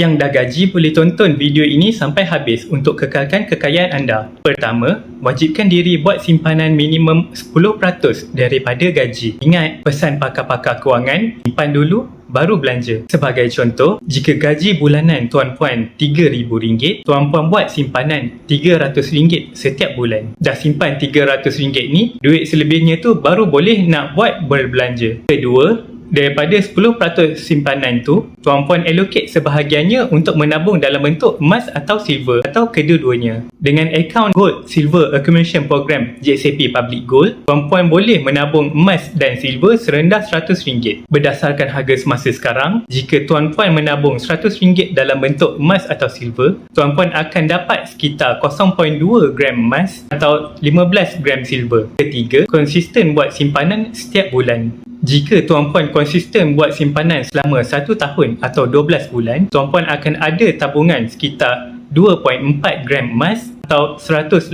Yang dah gaji boleh tonton video ini sampai habis untuk kekalkan kekayaan anda. Pertama, wajibkan diri buat simpanan minimum 10% daripada gaji. Ingat, pesan pakar-pakar kewangan, simpan dulu baru belanja. Sebagai contoh, jika gaji bulanan tuan-puan RM3,000, tuan-puan buat simpanan RM300 setiap bulan. Dah simpan RM300 ni, duit selebihnya tu baru boleh nak buat berbelanja. Kedua, daripada 10% simpanan tu, tuan-puan allocate sebahagiannya untuk menabung dalam bentuk emas atau silver atau kedua-duanya. Dengan akaun Gold Silver Accumulation Program JCP Public Gold, tuan-puan boleh menabung emas dan silver serendah RM100. Berdasarkan harga semasa sekarang, jika tuan-puan menabung RM100 dalam bentuk emas atau silver, tuan-puan akan dapat sekitar 0.2 gram emas atau 15 gram silver. Ketiga, konsisten buat simpanan setiap bulan. Jika tuan-puan konsisten buat simpanan selama 1 tahun atau 12 bulan, tuan-puan akan ada tabungan sekitar 2.4 gram emas atau 180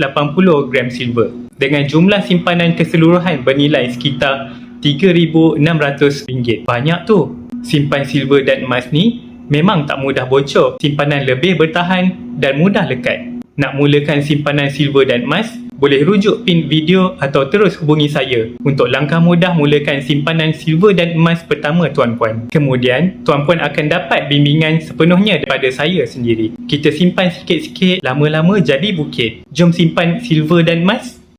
gram silver. Dengan jumlah simpanan keseluruhan bernilai sekitar RM3,600. Banyak tu. Simpan silver dan emas ni memang tak mudah bocor. Simpanan lebih bertahan dan mudah lekat. Nak mulakan simpanan silver dan emas, boleh rujuk pin video atau terus hubungi saya untuk langkah mudah mulakan simpanan silver dan emas pertama tuan-puan. Kemudian, tuan-puan akan dapat bimbingan sepenuhnya daripada saya sendiri. Kita simpan sikit-sikit, lama-lama jadi bukit. Jom simpan silver dan emas